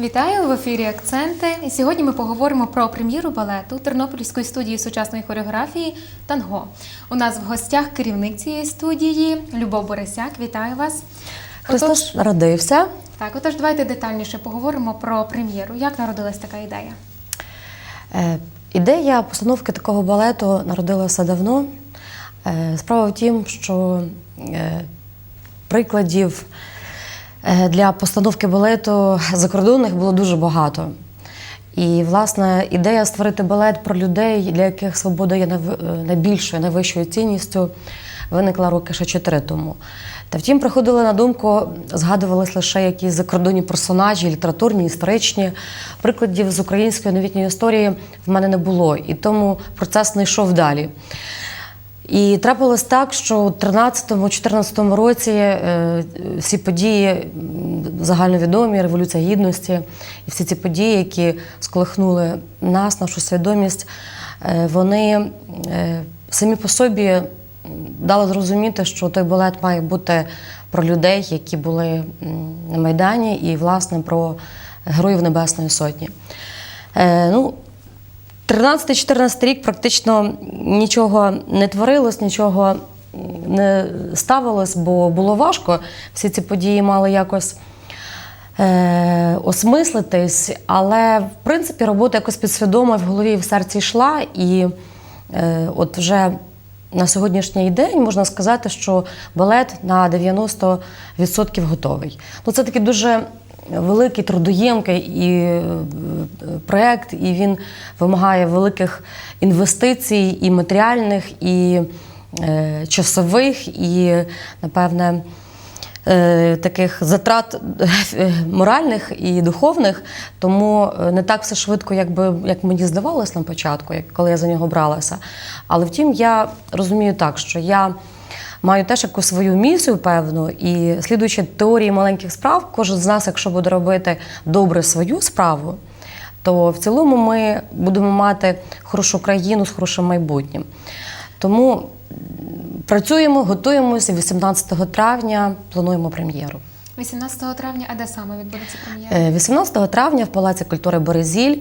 Вітаю в ефірі Акценти. І сьогодні ми поговоримо про прем'єру балету Тернопільської студії сучасної хореографії Танго. У нас в гостях керівник цієї студії Любов Борисяк. Вітаю вас. Христос народився. Так, отож, давайте детальніше поговоримо про прем'єру. Як народилась така ідея? Е, Ідея постановки такого балету народилася давно. Е, Справа в тім, що е, прикладів для постановки балету закордонних було дуже багато. І, власне, ідея створити балет про людей, для яких свобода є е, найбільшою, найвищою цінністю, виникла роки ще чотири тому. Та втім, приходили на думку, згадувались лише якісь закордонні персонажі, літературні, історичні. Прикладів з української новітньої історії в мене не було, і тому процес не йшов далі. І трапилось так, що у 13-14 році е, всі події загальновідомі, Революція Гідності, і всі ці події, які сколихнули нас, нашу свідомість, е, вони е, самі по собі дали зрозуміти, що той балет має бути про людей, які були на Майдані, і, власне, про героїв Небесної Сотні. Ну, 13-14 рік практично нічого не творилось, нічого не ставилось, бо було важко. Всі ці події мали якось е, осмислитись, але в принципі робота якось підсвідомо в голові і в серці йшла. І е, от вже на сьогоднішній день можна сказати, що балет на 90% готовий. Ну, це такий дуже великий, трудоємкий і е, проєкт, і він вимагає великих інвестицій, і матеріальних, і е, часових, і, напевне, е, таких затрат моральних і духовних, тому не так все швидко, як, би, як мені здавалось на початку, як коли я за нього бралася. Але втім, я розумію так, що я маю теж якусь свою місію певну, і слідуючи теорії маленьких справ, кожен з нас, якщо буде робити добре свою справу, то в цілому ми будемо мати хорошу країну з хорошим майбутнім. Тому працюємо, готуємося 18 травня, плануємо прем'єру. 18 травня, а де саме відбудеться прем'єра? Е, 18 травня в Палаці культури Березіль.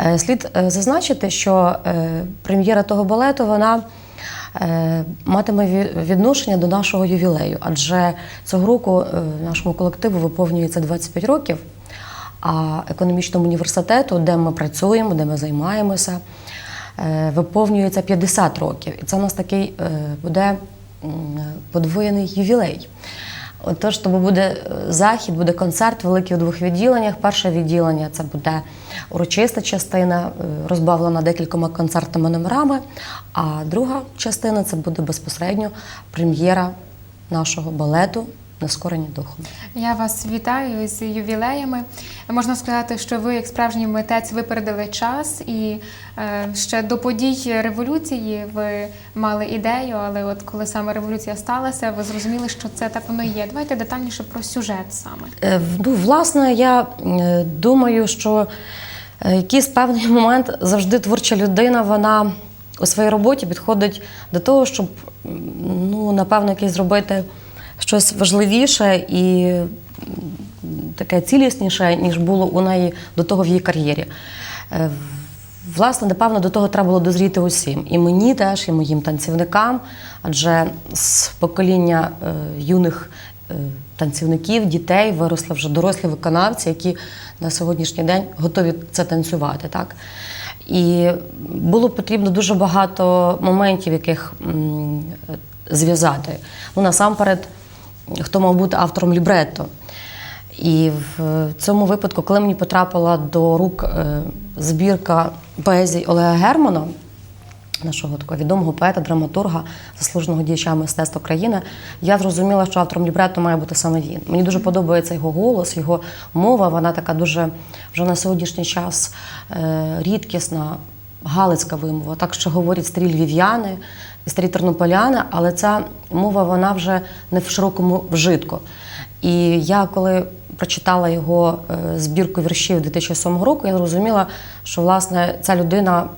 Е, Слід е, зазначити, що е, прем'єра того балету вона е, матиме відношення до нашого ювілею, адже цього року е, нашому колективу виповнюється 25 років, а економічному університету, де ми працюємо, де ми займаємося, е, виповнюється 50 років. І це у нас такий е, буде подвоєний ювілей. Отож, тому буде е, захід, буде концерт великий у двох відділеннях. Перше відділення це буде урочиста частина, е, розбавлена декількома концертними номерами. А друга частина це буде безпосередньо прем'єра нашого балету Нескорені духом. Я вас вітаю з ювілеями. Можна сказати, що ви, як справжній митець, випередили час, і е, ще до подій революції ви мали ідею, але от коли саме революція сталася, ви зрозуміли, що це так воно і є. Давайте детальніше про сюжет саме. Е, Ну, власне, я е, думаю, що якийсь певний момент завжди творча людина, вона у своїй роботі підходить до того, щоб ну, напевно, якесь зробити щось важливіше і таке цілісніше, ніж було у неї до того в її кар'єрі. Е, Власне, напевно, до того треба було дозріти усім. І мені теж, і моїм танцівникам, адже з покоління е, юних е, танцівників, дітей виросли вже дорослі виконавці, які на сьогоднішній день готові це танцювати. Так? І було потрібно дуже багато моментів, яких е, зв'язати. Ну, насамперед, хто мав бути автором лібретто. І в цьому випадку, коли мені потрапила до рук е, збірка поезій Олега Германа, нашого такого відомого поета, драматурга, заслуженого діяча мистецтва країни, я зрозуміла, що автором лібретто має бути саме він. Мені дуже подобається його голос, його мова. Вона така дуже вже на сьогоднішній час е, рідкісна, галицька вимова. Так що говорять старі львів'яни старі тернополяни, але ця мова вона вже не в широкому вжитку. І я коли прочитала його е, збірку віршів 2007 року, я зрозуміла, що власне ця людина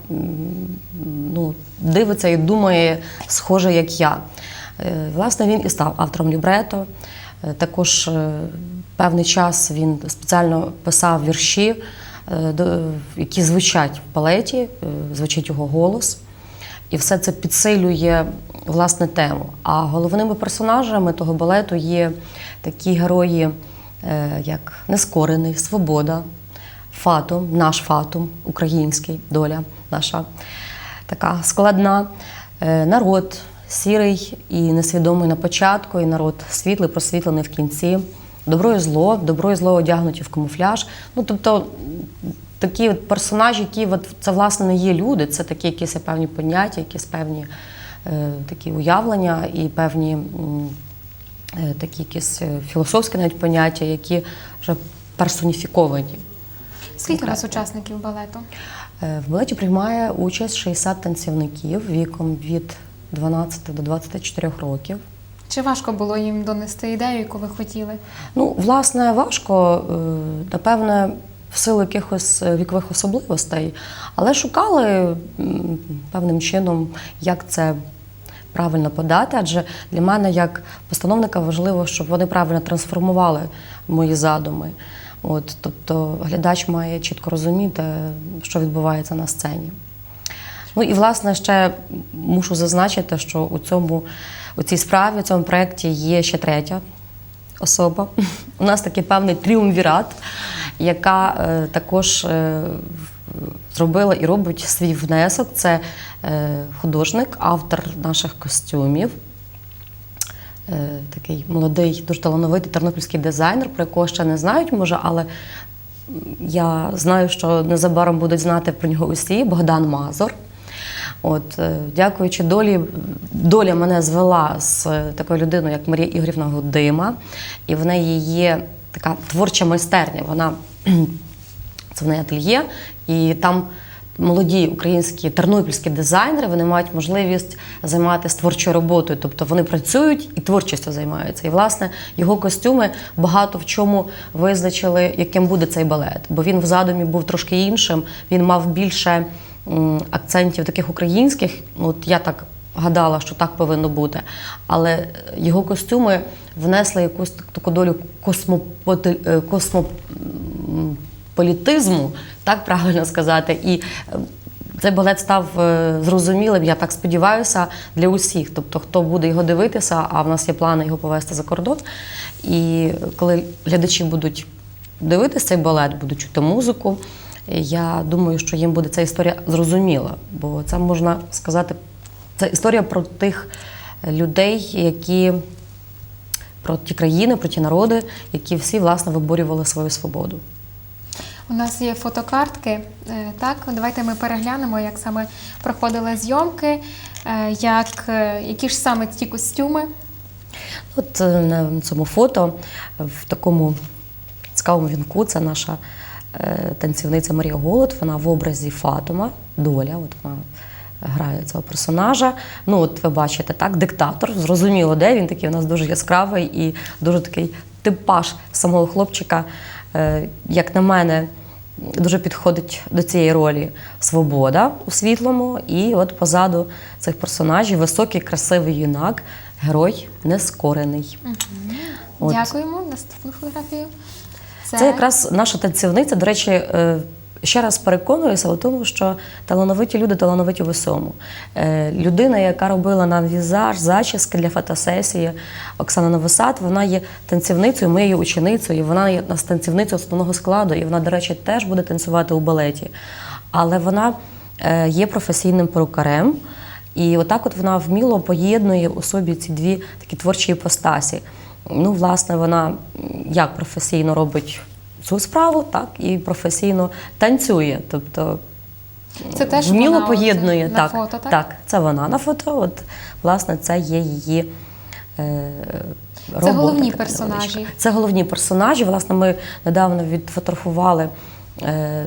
ну, дивиться і думає схоже, як я. Е, Власне, він і став автором лібрето. Е, Також певний час він спеціально писав вірші, які звучать в балеті, е, звучить його голос. І все це підсилює власне тему. А головними персонажами того балету є такі герої, е, як Нескорений, Свобода, Фатум, наш Фатум, український доля наша така складна. Е, Народ сірий і несвідомий на початку, і народ світлий, просвітлений в кінці. Добро і зло, добро і зло одягнуті в камуфляж. Ну, тобто такі от персонажі, які от, це власне не є люди, це такі якісь певні поняття, якісь певні е, такі уявлення і певні е, такі якісь е, філософські навіть поняття, які вже персоніфіковані. Скільки у вас учасників балету? Е, В балеті приймає участь 60 танцівників віком від 12 до 24 років. Чи важко було їм донести ідею, яку ви хотіли? Ну, власне, важко, е, напевне, в силу якихось е, вікових особливостей, але шукали певним чином, як це правильно подати. Адже для мене, як постановника, важливо, щоб вони правильно трансформували мої задуми. От, тобто глядач має чітко розуміти, що відбувається на сцені. Ну і власне ще мушу зазначити, що у цьому у цій справі, у цьому проєкті є ще третя особа. У нас такий певний тріумвірат, яка е, також е, зробила і робить свій внесок. Це е, художник, автор наших костюмів. Е, Такий молодий, дуже талановитий тернопільський дизайнер, про якого ще не знають, може, але я знаю, що незабаром будуть знати про нього усі Богдан Мазур. От, е, дякуючи долі, доля мене звела з такою людиною, як Марія Ігорівна Гудима, і в неї є така творча майстерня. Вона це в неї ательє, і там молоді українські тернопільські дизайнери вони мають можливість займатися творчою роботою, тобто вони працюють і творчістю займаються. І власне його костюми багато в чому визначили, яким буде цей балет. Бо він в задумі був трошки іншим. Він мав більше акцентів таких українських. Ну, От я так гадала, що так повинно бути. Але його костюми внесли якусь таку долю е, космо м, політизму, так правильно сказати. І е, цей балет став е, зрозумілим, я так сподіваюся, для усіх. Тобто, хто буде його дивитися, а в нас є плани його повести за кордон. І коли глядачі будуть дивитися цей балет, будуть чути музику, я думаю, що їм буде ця історія зрозуміла. Бо це можна сказати, це історія про тих людей, які про ті країни, про ті народи, які всі власне виборювали свою свободу. У нас є фотокартки. Е, Так, давайте ми переглянемо, як саме проходили зйомки, е, як, е, які ж саме ті костюми. От на цьому фото в такому цікавому вінку це наша танцівниця Марія Голод. Вона в образі Фатума, доля. От вона грає цього персонажа. Ну, от ви бачите, так, диктатор. Зрозуміло, де він такий у нас дуже яскравий і дуже такий типаж самого хлопчика, е, як на мене. Дуже підходить до цієї ролі свобода у світлому, і от позаду цих персонажів високий, красивий юнак, герой нескорений. От. Дякуємо. Наступну фотографію. Це якраз наша танцівниця. До речі, е, ще раз переконуюся у тому, що талановиті люди талановиті в усьому. Е, Людина, яка робила нам візаж, зачіски для фотосесії, Оксана Новосад, вона є танцівницею, моєю ученицею, вона є нас танцівницею основного складу, і вона, до речі, теж буде танцювати у балеті. Але вона е, є професійним перукарем. І отак от вона вміло поєднує у собі ці дві такі творчі іпостасі. Ну, власне, вона як професійно робить цю справу, так і професійно танцює. Тобто Це теж вміло вона поєднує. на так, фото, так? так, це вона на фото. От, власне, це є її. Е, робота, головні персонажі. невеличка. Це головні персонажі. Власне, ми недавно відфотографували е,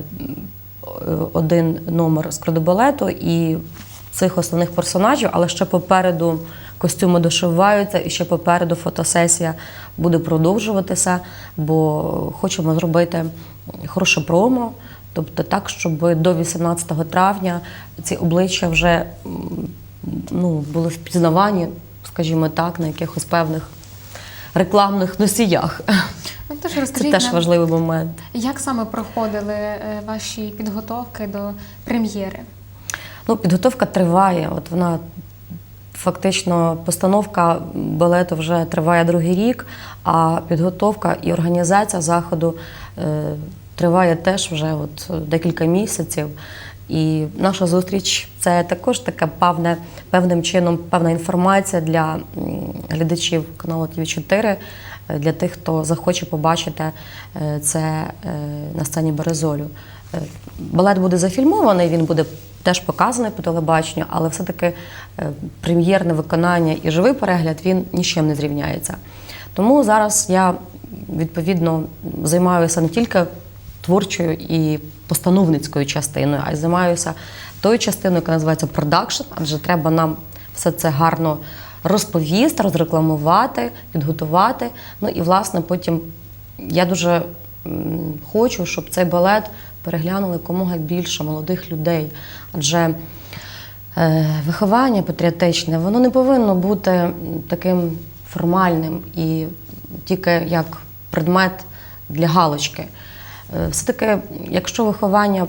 один номер з кредобалету і цих основних персонажів, але ще попереду костюми дошиваються, і ще попереду фотосесія буде продовжуватися, бо хочемо зробити хороше промо. Тобто так, щоб до 18 травня ці обличчя вже ну, були впізнавані, скажімо так, на якихось певних рекламних носіях. Ну, тож Це теж нам, важливий момент. як саме проходили е, ваші підготовки до прем'єри? Ну, підготовка триває. От вона фактично постановка балету вже триває другий рік, а підготовка і організація заходу е, триває теж вже от декілька місяців. І наша зустріч це також така певне, певним чином певна інформація для глядачів каналу ТВ 4 е, для тих, хто захоче побачити е, це на сцені Березолю. Балет буде зафільмований, він буде теж показаний по телебаченню, але все-таки е, прем'єрне виконання і живий перегляд він нічим не зрівняється. Тому зараз я відповідно займаюся не тільки творчою і постановницькою частиною, а й займаюся тою частиною, яка називається продакшн, адже треба нам все це гарно розповісти, розрекламувати, підготувати. Ну і власне потім я дуже хочу, щоб цей балет переглянули якомога більше молодих людей. Адже е, виховання патріотичне, воно не повинно бути таким формальним і тільки як предмет для галочки. Е, Все-таки, якщо виховання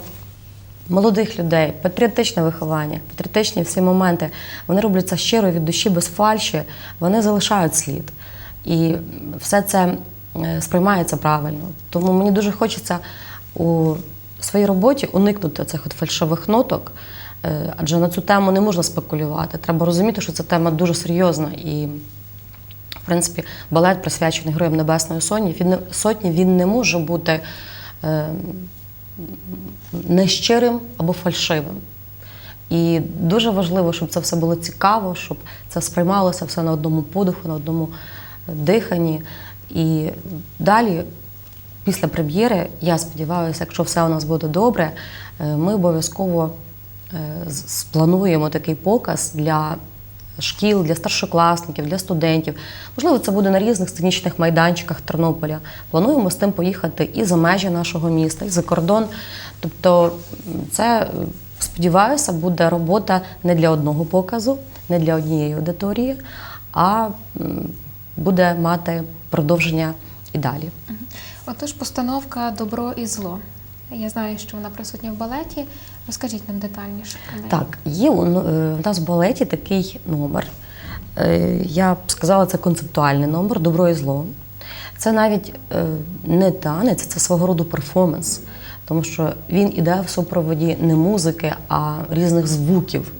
молодих людей, патріотичне виховання, патріотичні всі моменти, вони робляться щиро від душі без фальші, вони залишають слід. І все це е, сприймається правильно. Тому мені дуже хочеться у своїй роботі уникнути цих от фальшивих ноток, е, адже на цю тему не можна спекулювати. Треба розуміти, що ця тема дуже серйозна і. В принципі, балет присвячений Героям Небесної Сотні. Він не, сотні він не може бути е, нещирим або фальшивим. І дуже важливо, щоб це все було цікаво, щоб це сприймалося все на одному подиху, на одному диханні. І далі, після прем'єри, я сподіваюся, якщо все у нас буде добре, е, ми обов'язково е, сплануємо такий показ для шкіл, для старшокласників, для студентів. Можливо, це буде на різних сценічних майданчиках Тернополя. Плануємо з тим поїхати і за межі нашого міста, і за кордон. Тобто, це, е, сподіваюся, буде робота не для одного показу, не для однієї аудиторії, а буде мати продовження і далі. Отож, постановка Добро і зло. Я знаю, що вона присутня в балеті. Розкажіть нам детальніше. Так, є е, в нас в балеті такий номер. Е, Я б сказала, це концептуальний номер Добро і зло. Це навіть е, не танець, це свого роду перформанс, тому що він іде в супроводі не музики, а різних звуків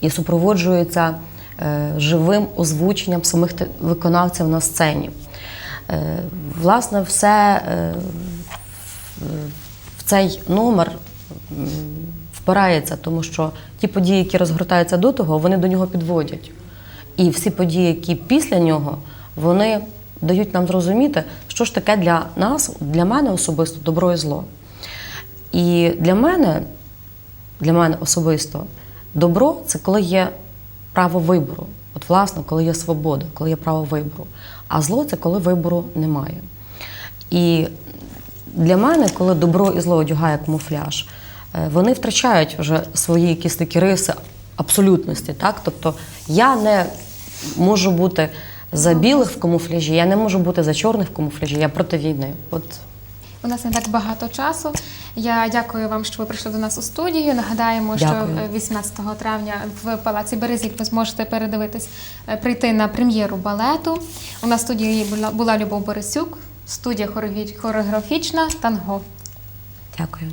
і супроводжується живим озвученням самих виконавців на сцені. Е, Власне, все е, в цей номер впирається, тому що ті події, які розгортаються до того, вони до нього підводять. І всі події, які після нього, вони дають нам зрозуміти, що ж таке для нас, для мене особисто добро і зло. І для мене, для мене особисто, добро це коли є право вибору. От, власне, коли є свобода, коли є право вибору. А зло це коли вибору немає. І для мене, коли добро і зло одягає камуфляж, е, вони втрачають вже свої якісь такі риси абсолютності. Так? Тобто я не можу бути за білих в камуфляжі, я не можу бути за чорних в камуфляжі, я проти війни. От У нас не так багато часу. Я дякую вам, що ви прийшли до нас у студію. Нагадаємо, Дякую. що е, 18 травня в Палаці Березіль ви зможете передивитись, е, прийти на прем'єру балету. У нас в студії була Любов Борисюк, студія хореографічна танго. дякую.